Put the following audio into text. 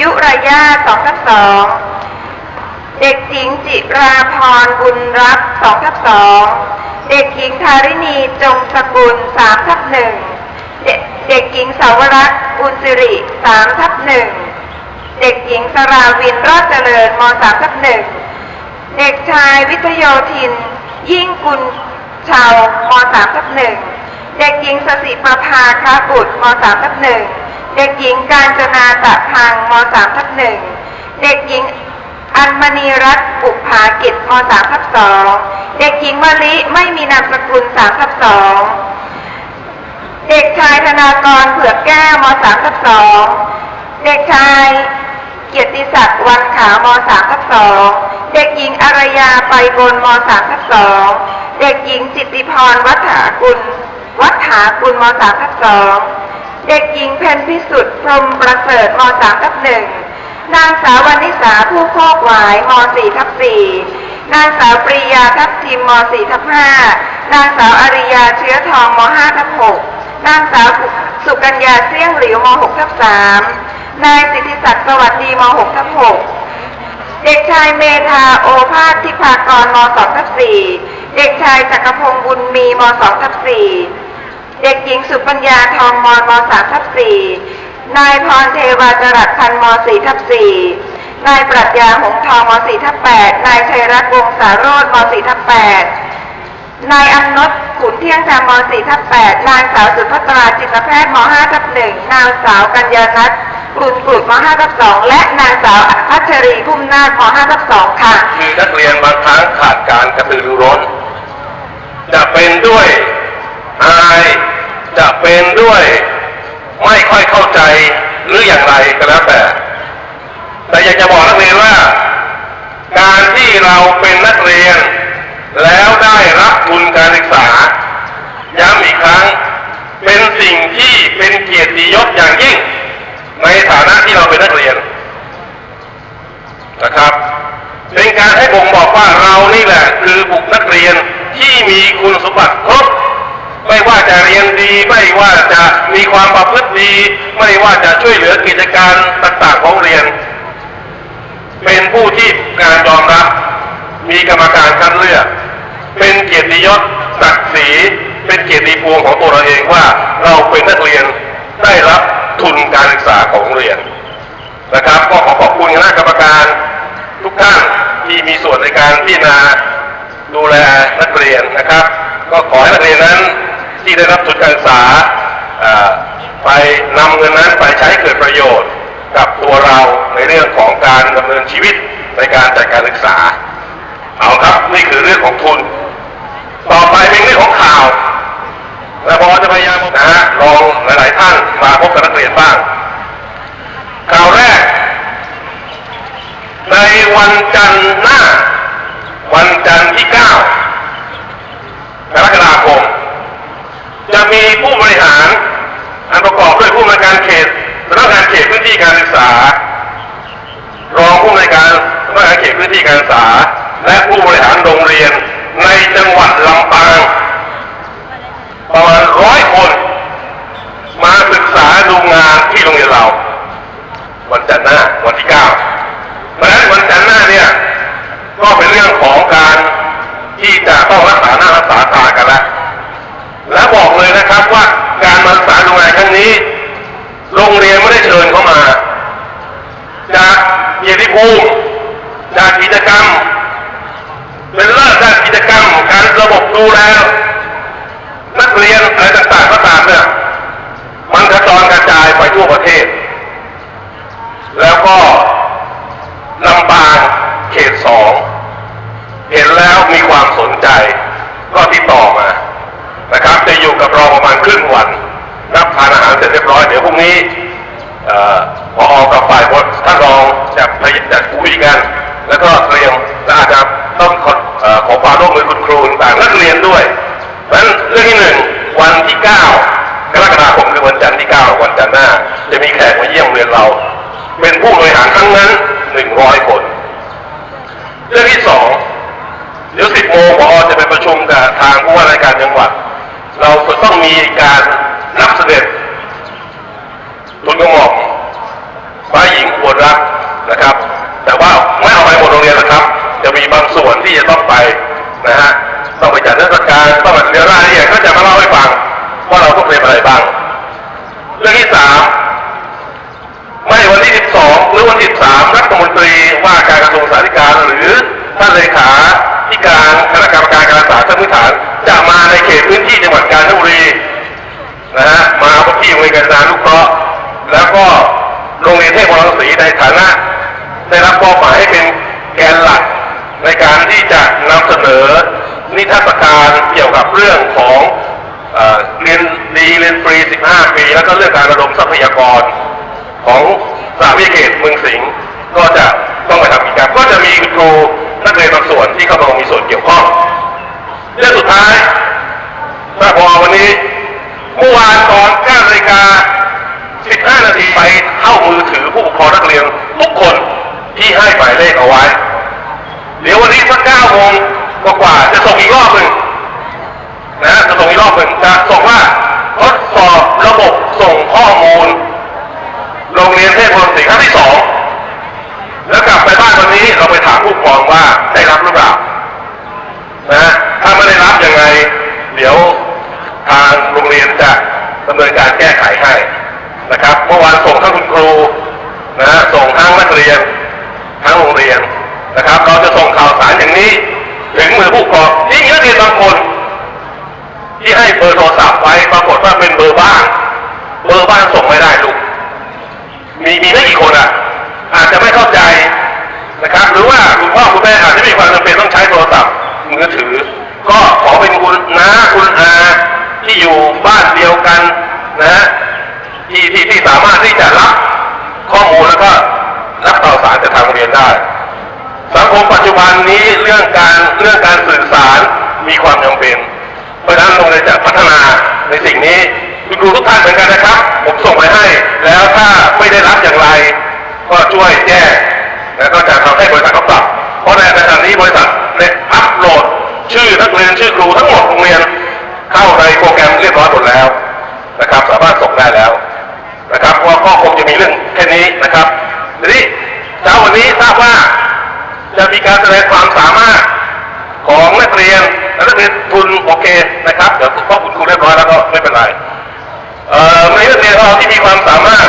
ยุรยาสองทับสองเด็กหญิงจิราพรบุญรักสองทับสองเด็กหญิงธาริณีจงสกุลสามทับหนึ่งเด็กเด็กหญิงสาวรัตน์บุญสิริสามทับหนึ่งเด็กหญิงสราวินรอดเจริญมสามทับหนึ่งเด็กชายวิทยโยธิน ยิ่งกุลชาวมสามทับหนึ่งเด็กหญิงสสิประภาคาบุตรมสามทับหนึ่ง เด็กหญิงการจนาตะพังมสามทับหนึ่งเด็กหญิงอัญมณีรัตน์บุภากิจมสามทับสองเด็กหญิงมะลิไม่มีนามสกุลสามทับสองเด็กชายธนากรเผือกแก้วมสามทับสองเด็กชายเกียรติศักดิ์วันขามสามทับสองเด็กหญิงอารยาไปบนมสามทับสองเด็กหญิงจิตติพรวัฒากุลวัฒากุลมสามทับสอง เด็กหญิงเพนพิสุทธิ์พรมประเสริฐมสามทับหนึ่งนางสาววนิสาผู้โคกหวายมสี่ทับสี่นางสาวปรียาทับทิมมสี่ทับห้านางสาวอริยาเชื้อทองมห้าทับหกนางสาวสุกัญญาเสี่ยงหลิวมหกทับสามนายสิทธิศักดิ์สวัสดีม .6 ทับ6เด็กชายเมธาโอภาสทิพากรม .2 ทับ4เด็กชายจักรพงศ์บุญมีม .2 ทับ4 เด็กหญิงสุปัญญาทองมอนม .3 ทับ4นายพรเทวาจรัสพันธ์ม .4 ทับ4นายปรัชญาหงทองม .4 ทับ8นายชัยรัตน์วงศาโรจน์ม .4 ทับ8นายอันนท์ขุนเที่ยงธรรมม .4 ทับ8นางสาวสุภัตราจิตแพทย์ม .5 ทับ1นางสาวกัญญานัทกลุ่นกลุ่มม .5 ทับ2และนางสาวพัชรีพุ่มนาถม .5 ทับ2ค่ะคือนักเรียนบางครั้งขาดการกระตือรือร้นจะเป็นด้วย อายจะเป็นด้วย ไม่ค่อยเข้าใจหรืออย่างไรก็แล้วแต่ แต่อยากจะบอกนักเรียนว่า การที่เราเป็นนักเรียน แล้วได้รับทุนการศึกษาย้ำอีกครั้ง เป็นสิ่งที่เป็นเกียรติยศอย่างยิ่ง ในฐานะที่เราเป็นนักเรียน นะครับ เป็นการให้บ่งบอกว่าเรานี่แหละ คือบุคนักเรียนที่มีคุณสมบัติครบ ไม่ว่าจะเรียนดีไม่ว่าจะมีความประพฤติดี ไม่ว่าจะช่วยเหลือกิจการต่างๆของเรียน เป็นผู้ที่การยอมรับ มีกรรมการคัดเลือก เป็นเกียรติยศศักดิ์ศรีเป็นเกียรติภูมิของตัวเราเองว่าเราเป็นนักเรียนได้รับทุนการศึกษาของโรงเรียนนะครับก็ขอขอบคุณคณะกรรมการทุกท่านที่มีส่วนในการพิจารณาดูแลนักเรียนนะครับ ก็ขอให้นักเรียนนั้น ที่ได้รับทุนการศึกษาไปนำเงินนั้นไปใช้เกิดประโยชน์ กับตัวเราในเรื่องของการดำเนินชีวิตในการจัดการศึกษา เอาครับนี่คือเรื่องของทุน ต่อไปเป็นเรื่องของข่าวและพอจะพยายามนะฮะลองหลาย ๆ ท่านมาพบกับนักเรียนบ้างข่าวแรก ในวันจันทร์หน้า วันจันทร์ที่ 9กรกฎาค มีผู้บริหาร อันประกอบด้วยผู้อำนวยการเขตสำนักงานเขตพื้นที่การศึกษา รองผู้อำนการสำนักงานเขตพื้นที่การศึกษา และผู้บริหารโรงเรียนในจังหวัดลำปางประมาณร้อยคน มาศึกษาดูงานที่โรงเรียนเรา วันจันทร์หน้าวันที่เก้าเพราะฉะนั้นวันจันทร์หน้าเนี่ยก็เป็นเรื่องของการที่จะต้องรักษาหน้ากันแล้ว และบอกเลยนะครับว่าการมาศึกษาดูงานครั้งนี้ โรงเรียนไม่ได้เชิญเข้ามา จากเกียรติภูมิ จากกิจกรรม เป็นเลิศด้านกิจกรรมการระบบดูแลนักเรียนอะไรต่างๆก็ตามเนี่ยมันกระจรกระจายไปทั่วประเทศ แล้วก็ลำปางเขตสองเห็นแล้วมีความสนใจ ก็ติดต่อมานะครับจะอยู่กับเราประมาณครึ่งวัน รับทานอาหารเสร็จเรียบร้อยเดี๋ยวพรุ่งนี้เอ่ออกกับฝ่ายบทท่านรองจะพยจะคุยกัน แล้วก็เตรียมและอาจจะต้องขออขอความร่วมมือคุณครูต่างนักเรียนด้วยเพราะฉะนั้นเรื่องที่หนึ่งวันที่ 9 กรกฎาคมคือวันจันทร์ที่ 9 วันจันทร์หน้า จะมีแขกมาเยี่ยมเรียนเรา เป็นผู้บริหารทั้งนั้น 100 คน เรื่องที่สองเดี๋ยว10โมงพอจะไปประชุมกับทางผู้ว่าราชการจังหวัด เราจะต้องมีการรับเสด็จทุนกระหม่อมฟ้าหญิงอุบลรักนะครับ แต่ว่าไม่เอาไปหมดโรงเรียนหรอกครับ จะมีบางส่วนที่จะต้องไปนะฮะต้องไปจัดเทศกาลต้องมาเดี๋ยวรายละเอียดก็จะมาเล่าให้ฟังว่าเราต้องเรียมอะไรบ้าง เรื่องที่สามไม่วันที่ 12 หรือวันที่13รัฐมนตรีว่าการกระทรวงสาธารณสุขหรือท่านเลขาธิการคณะกรรมการการศึกษาขั้นพื้นฐานจะมาในเขตพื้นที่จังหวัดกาญจนบุรีนะฮะมาที่โรงเรียนการศึกษานุเคราะห์แล้วก็โรงเรียนเทพมรังสีในฐานะ ได้รับมอบหมายให้เป็นแกนหลักในการที่จะนำเสนอนิทรรศการเกี่ยวกับเรื่องของเอเรียนดีเรียนฟรี 15 ปี แล้วก็เรื่องการระดมทรัพยากรของสามวิเขตเมืองสิงห์ก็จะต้องไปทำกิจกรรมก็จะมีครูนักเรียนบางส่วนที่เข้ามามีส่วนเกี่ยวข้องเรื่องสุดท้ายถ้าพอวันนี้เมื่อวานก่อน9นาฬิกา15 นาทีไปเข้ามือถือผู้ปกครองนักเรียนทุกคน ที่ให้หมายเลขเอาไว้ เดี๋ยววันนี้สัก9โมงกว่าๆจะส่งอีกรอบหนึ่งนะจะส่งอีกรอบหนึ่งจะส่งว่าทดสอบระบบส่งข้อมูล โรงเรียนเทพมรสีครั้งที่สองแล้วกลับไปบ้านวันนี้เราไปถามผู้ปกครองว่าได้รับหรือเปล่านะถ้าไม่ได้รับยังไง เดี๋ยวทางโรงเรียนจะดำเนินการแก้ไขให้นะครับ เมื่อวานส่งทั้งคุณครูนะส่งทั้งนักเรียน นะครับ เราจะส่งข่าวสารอย่างนี้ ถึงมือผู้ปกครองที่มีนักเรียนบางคน ที่ให้เบอร์โทรศัพท์ไว้ปรากฏว่าเป็นเบอร์บ้านเบอร์บ้านส่งไม่ได้ลูกมีมีไม่กี่คนอะ อาจจะไม่เข้าใจนะครับ หรือว่าคุณพ่อคุณแม่อาจจะมีความจำเป็นต้องใช้โทรศัพท์มือถือ ก็ขอเป็นคุณน้าคุณอาที่อยู่บ้านเดียวกันนะฮะที่ที่ที่สามารถที่จะรับข้อมูลแล้วก็รับ สังคมปัจจุบันนี้เรื่องการเรื่องการสื่อสารมีความจำเป็น เพราะฉะนั้นโรงเรียนจะพัฒนาในสิ่งนี้คุณครูทุกท่านเหมือนกันนะครับ ผมส่งไปให้ แล้วถ้าไม่ได้รับอย่างไร ก็ช่วยแจ้งแล้วก็จะทำให้บริษัทเขาปรับ เพราะในขณะนี้บริษัทได้อัปโหลด ชื่อนักเรียนชื่อครูทั้งหมดโรงเรียนเข้าในโปรแกรมเรียบร้อยหมดแล้วนะครับ สามารถส่งได้แล้วนะครับเพราะว่าก็คงจะมีเรื่องแค่นี้นะครับทีนี้เช้าวันนี้ทราบว่า จะมีการแสดงความสามารถของนักเรียนและนักเรียนทุนโอเคนะครับเดี๋ยวพ่อคุณครูเรียบร้อยแล้วก็ไม่เป็นไรเอ่อในนักเรียนเราที่มีความสามารถ